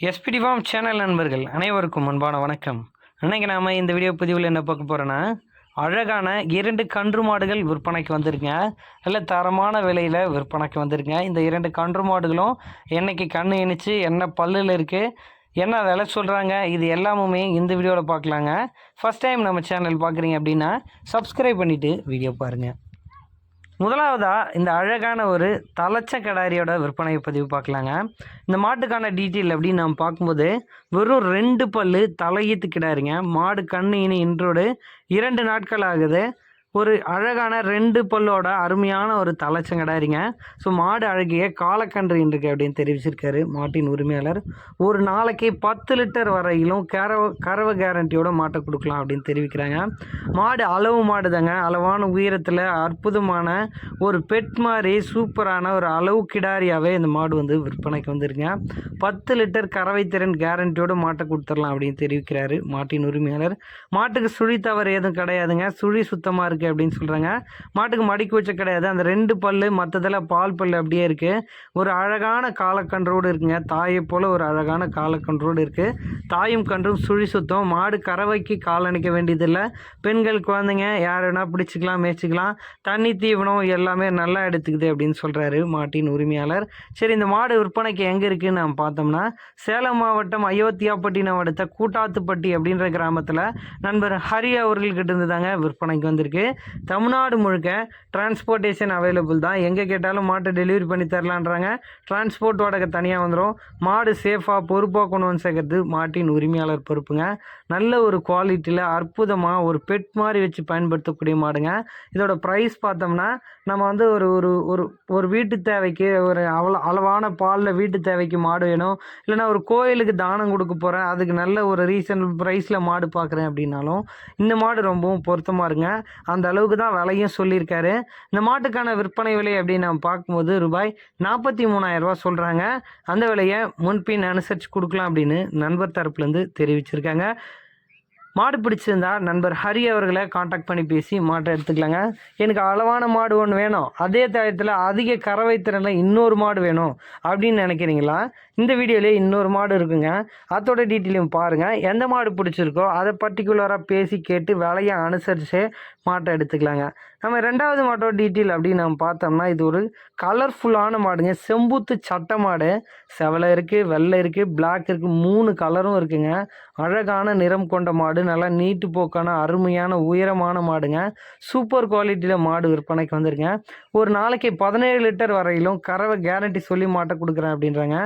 SPD form channel நண்பர்கள் அனைவருக்கும் அன்பான வணக்கம். இன்றைக்கி நாம் இந்த வீடியோ பதிவில் என்ன பார்க்க போகிறோன்னா அழகான இரண்டு கன்று மாடுகள் விற்பனைக்கு வந்திருக்குங்க. நல்ல தரமான விலையில் விற்பனைக்கு வந்திருக்குங்க. இந்த இரண்டு கன்று மாடுகளும் என்னைக்கு கண்ணு இணைச்சு என்ன பல்லில் இருக்குது என்ன விலை சொல்கிறாங்க இது எல்லாமுமே இந்த வீடியோவில் பார்க்கலாங்க. ஃபஸ்ட் டைம் நம்ம சேனல் பார்க்குறீங்க அப்படின்னா சப்ஸ்கிரைப் பண்ணிவிட்டு வீடியோ பாருங்கள் முதலாவதாக இந்த அழகான ஒரு தலைச்ச கடாரியோட விற்பனை பதிவு பார்க்கலாங்க. இந்த மாட்டுக்கான டீட்டெயில் அப்படின்னு நம்ம பார்க்கும்போது வெறும் ரெண்டு பல்லு தலையீத்து கிடாருங்க. மாடு கண்ணு இனி இன்றோடு இரண்டு நாட்கள் ஆகுது. ஒரு அழகான ரெண்டு பல்லோட அருமையான ஒரு தலைச்சங்கடாரிங்க. ஸோ மாடு அழகிய காலக்கன்று இருக்கு அப்படின்னு தெரிவிச்சிருக்காரு மாட்டின் உரிமையாளர். ஒரு நாளைக்கு பத்து லிட்டர் வரையிலும் கறவை கறவை கேரண்டியோட மாட்டை கொடுக்கலாம் அப்படின்னு தெரிவிக்கிறாங்க. மாடு அளவு மாடு தாங்க அளவான உயரத்தில் அற்புதமான ஒரு பெட் மாதிரி சூப்பரான ஒரு அளவு கிடாரியாகவே இந்த மாடு வந்து விற்பனைக்கு வந்துருங்க பத்து லிட்டர் கறவை திறன் கேரண்டியோட மாட்டை கொடுத்துடலாம் அப்படின்னு தெரிவிக்கிறாரு மாட்டின் உரிமையாளர். மாட்டுக்கு சுழி தவறு எதுவும் கிடையாதுங்க. சுழி சுத்தமாக இருக்குது அப்படின்னு சொல்கிறாங்க மாட்டுக்கு மடிக்கு வச்ச கிடையாது. அந்த ரெண்டு பல்லு மற்றதில் பால் பல்லு அப்படியே இருக்குது ஒரு அழகான காலக்கன்றோடு இருக்குங்க. தாயை போல் ஒரு அழகான காலக்கன்றோடு இருக்குது தாயும் கன்றும் சுழி சுத்தம். மாடு கறவைக்கு கால் அணைக்க வேண்டியதில்லை. பெண்கள் குழந்தைங்க யார் வேணால் பிடிச்சிக்கலாம் மேய்ச்சிக்கலாம். தண்ணி தீவனம் எல்லாமே நல்லா எடுத்துக்குது அப்படின்னு சொல்கிறாரு மாட்டின் உரிமையாளர். சரி இந்த மாடு விற்பனைக்கு எங்கே இருக்குன்னு நம்ம பார்த்தோம்னா சேலம் மாவட்டம் அயோத்தியாப்பட்டினம் அடுத்த கூட்டாத்துப்பட்டி அப்படின்ற கிராமத்தில் நண்பர் ஹரி அவர்கள்கிட்ட இருந்து தாங்க விற்பனைக்கு வந்திருக்கு. தமிழ்நாடு முழுக்க டிரான்ஸ்போர்ட்டேஷன் அவைலபிள் தான். எங்கே கேட்டாலும் மாட்டை டெலிவரி பண்ணி தரலான்றாங்க. டிரான்ஸ்போர்ட் வாடகை தனியாக வந்துடும் மாடு சேஃபாக பொறுப்பாக கொண்டு வந்து சேர்க்கறது மாட்டின் உரிமையாளர் பொறுப்புங்க. நல்ல ஒரு குவாலிட்டியில் அற்புதமாக ஒரு பெட் மாதிரி வச்சு பயன்படுத்தக்கூடிய மாடுங்க. இதோட ப்ரைஸ் பார்த்தோம்னா நம்ம வந்து ஒரு ஒரு ஒரு ஒரு வீட்டு தேவைக்கு ஒரு அவ்வளோ அளவான பாலில் வீட்டு தேவைக்கு மாடு வேணும். இல்லைன்னா ஒரு கோயிலுக்கு தானம் கொடுக்க போகிறேன் அதுக்கு நல்ல ஒரு ரீசனபிள் ப்ரைஸில் மாடு பார்க்குறேன் அப்படின்னாலும் இந்த மாடு ரொம்பவும் பொருத்தமாக இருங்க அந்த அந்த அளவுக்கு தான் விலையும் சொல்லியிருக்காரு. இந்த மாட்டுக்கான விற்பனை விலை அப்படின்னு நம்ம பார்க்கும்போது ரூபாய் நாற்பத்தி மூணாயிரரூபா சொல்கிறாங்க அந்த விலையை முன்பின் அனுசரித்து கொடுக்கலாம் அப்படின்னு நண்பர் தரப்புலேருந்து தெரிவிச்சிருக்காங்க. மாடு பிடிச்சிருந்தா நண்பர் ஹரி அவர்களை காண்டாக்ட் பண்ணி பேசி மாட்டை எடுத்துக்கலாங்க. எனக்கு அளவான மாடு ஒன்று வேணும். அதே தயத்தில் அதிக கறவை திறனில் இன்னொரு மாடு வேணும் அப்படின்னு நினைக்கிறீங்களா? இந்த வீடியோலேயே இன்னொரு மாடு இருக்குங்க. அதோட டீட்டெயிலையும் பாருங்கள் எந்த மாடு பிடிச்சிருக்கோ அதை பர்டிகுலராக பேசி கேட்டு விலையை அனுசரித்து மாட்டை எடுத்துக்கலாங்க. நம்ம ரெண்டாவது மாட்டோட டீட்டெயில் அப்படின்னு நம்ம பார்த்தோம்னா இது ஒரு கலர்ஃபுல்லான மாடுங்க. செம்புத்து சட்டை மாடு. செவலை இருக்குது வெள்ளை இருக்குது பிளாக் இருக்குது மூணு கலரும் இருக்குங்க. அழகான நிறம் கொண்ட மாடு நல்லா நீட்டு போக்கான அருமையான உயரமான மாடுங்க. சூப்பர் குவாலிட்டியில் மாடு விற்பனைக்கு வந்திருங்க ஒரு நாளைக்கு பதினேழு லிட்டர் வரையிலும் கறவை கேரண்டி சொல்லி மாட்டை கொடுக்குறேன் அப்படின்றாங்க.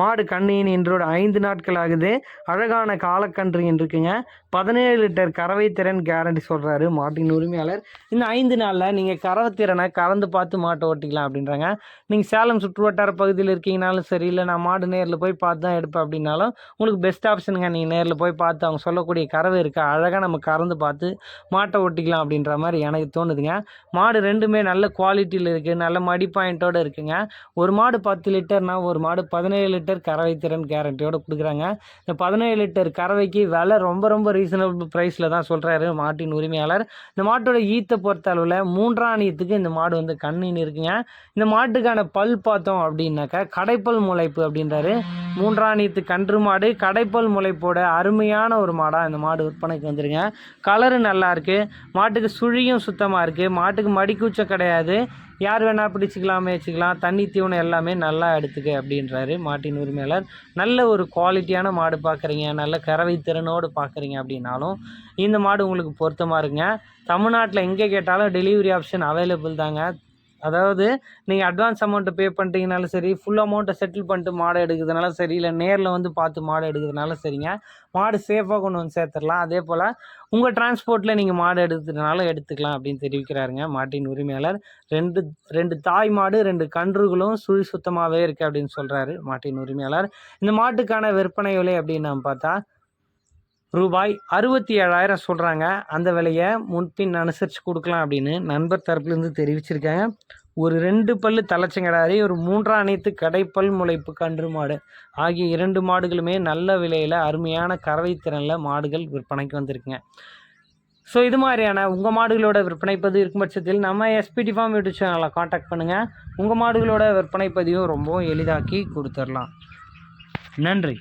மாடு கண்ணியின் இன்றோட ஐந்து நாட்கள் ஆகுது. அழகான காலக்கன்று இருக்குங்க பதினேழு லிட்டர் கறவை திறன் கேரண்டி சொல்கிறாரு மாட்டின் உரிமையாளர். இந்த ஐந்து நாளில் நீங்கள் கறவை திறனை கறந்து பார்த்து மாட்டை ஓட்டிக்கலாம் அப்படின்றாங்க. நீங்கள் சேலம் சுற்றுவட்டார பகுதியில் இருக்கீங்கனாலும் சரி இல்லை நான் மாடு நேரில் போய் பார்த்து தான் எடுப்பேன் அப்படின்னாலும் உங்களுக்கு பெஸ்ட் ஆப்ஷனுங்க நீங்கள் நேரில் போய் பார்த்து அவங்க சொல்லக்கூடிய கறவை இருக்கா. அழகாக நம்ம கறந்து பார்த்து மாட்டை ஓட்டிக்கலாம் அப்படின்ற மாதிரி எனக்கு தோணுதுங்க. மாடு ரெண்டுமே நல்ல குவாலிட்டியில் இருக்குது நல்ல மடி பாயிண்ட்டோடு இருக்குங்க. ஒரு மாடு பத்து லிட்டர்னால் ஒரு மாடு பதினேழு லிட்டர் கறவை திறன் கேரண்டியோடு கொடுக்குறாங்க. இந்த பதினேழு லிட்டர் கறவைக்கு விலை ரொம்ப ரொம்ப ரீசனபிள் ப்ரைஸில் தான் சொல்கிறாரு மாட்டின் உரிமையாளர். இந்த மாட்டோட ஈத்தை பொறுத்த அளவில் மூன்றாணியத்துக்கு இந்த மாடு வந்து கண்ணின்னு இருக்குங்க. இந்த மாட்டுக்கான பல் பார்த்தோம் அப்படின்னாக்கா கடைப்பல் முளைப்பு அப்படின்றாரு. மூன்றாணியத்து கன்று மாடு கடைப்பல் முளைப்போட அருமையான ஒரு மாடாக இந்த மாடு விற்பனைக்கு வந்துருங்க. கலரு நல்லா இருக்குது மாட்டுக்கு சுழியும் சுத்தமாக இருக்குது மாட்டுக்கு மடிக்கூச்சம் கிடையாது. யார் வேணால் பிடிச்சிக்கலாம் மேய்ச்சிக்கலாம் தண்ணி தீவனம் எல்லாமே நல்லா எடுத்துக்க அப்படின்றாரு மாட்டின் உரிமையாளர். நல்ல ஒரு குவாலிட்டியான மாடு பார்க்குறீங்க நல்ல கறவை திறனோடு பார்க்குறீங்க அப்படின்னாலும் இந்த மாடு உங்களுக்கு பொருத்தமாக இருங்க தமிழ்நாட்டில் எங்கே கேட்டாலும் டெலிவரி ஆப்ஷன் அவைலபிள் தாங்க. அதாவது நீங்கள் அட்வான்ஸ் அமௌண்ட்டை பே பண்ணிட்டீங்கனாலும் சரி ஃபுல் அமௌண்ட்டை செட்டில் பண்ணிட்டு மாடு எடுக்கிறதுனால சரி இல்லை நேரில் வந்து பார்த்து மாடு எடுக்கிறதுனால சரிங்க. மாடு சேஃபாக கொண்டு வந்து சேர்த்துடலாம். அதே போல் உங்கள் டிரான்ஸ்போர்ட்டில் நீங்கள் மாடு எடுத்துனாலும் எடுத்துக்கலாம் அப்படின்னு தெரிவிக்கிறாருங்க மாட்டின் உரிமையாளர். ரெண்டு ரெண்டு தாய் மாடு ரெண்டு கன்றுகளும் சுழி சுத்தமாகவே இருக்குது அப்படின்னு சொல்கிறாரு மாட்டின் உரிமையாளர். இந்த மாட்டுக்கான விற்பனை விலை அப்படின்னு நம்ம பார்த்தா ரூபாய் அறுபத்தி ஏழாயிரம் சொல்கிறாங்க அந்த விலையை முன்பின் அனுசரித்து கொடுக்கலாம் அப்படின்னு நண்பர் தரப்புலேருந்து தெரிவிச்சிருக்காங்க. ஒரு ரெண்டு பல்லு தலைச்சங்கடாரி ஒரு மூன்றாம் அனைத்து கடைப்பல் முளைப்பு கன்று மாடு ஆகிய இரண்டு மாடுகளுமே நல்ல விலையில் அருமையான கறவை திறனில் மாடுகள் விற்பனைக்கு வந்திருக்குங்க. ஸோ இது மாதிரியான உங்கள் மாடுகளோட விற்பனை பதிவு இருக்கும் பட்சத்தில் நம்ம எஸ்பிடி ஃபார்ம் யூடியூப் சேனலில் காண்டாக்ட் பண்ணுங்கள் உங்கள் மாடுகளோட விற்பனை பதிவும் ரொம்பவும் எளிதாக்கி கொடுத்துடலாம் நன்றி.